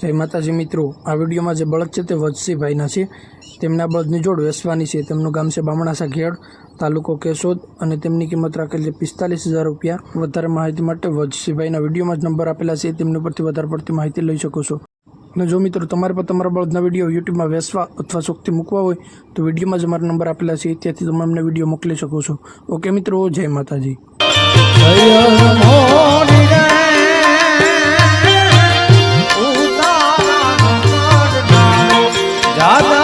જય માતાજી મિત્રો, આ વિડીયોમાં જે બળદ છે તે વજસીભાઈના છે. તેમના બળદની જોડ વેસવાની છે. તેમનું ગામ છે બામણાસા ઘેડ, તાલુકો કેશોદ અને તેમની કિંમત રાખેલ છે પિસ્તાલીસ હજાર રૂપિયા. વધારે માહિતી માટે વજસીભાઈના વિડીયોમાં જ નંબર આપેલા છે, તેમની પરથી વધારે પડતી માહિતી લઈ શકો છો. અને જો મિત્રો તમારે પણ તમારા બળદના વીડિયો યુટ્યુબમાં વેસવા અથવા શોખથી મૂકવા હોય, તો વિડીયોમાં જ અમારા નંબર આપેલા છે, ત્યાંથી તમે અમને વીડિયો મોકલી શકો છો. ઓકે મિત્રો, જય માતાજી. জানা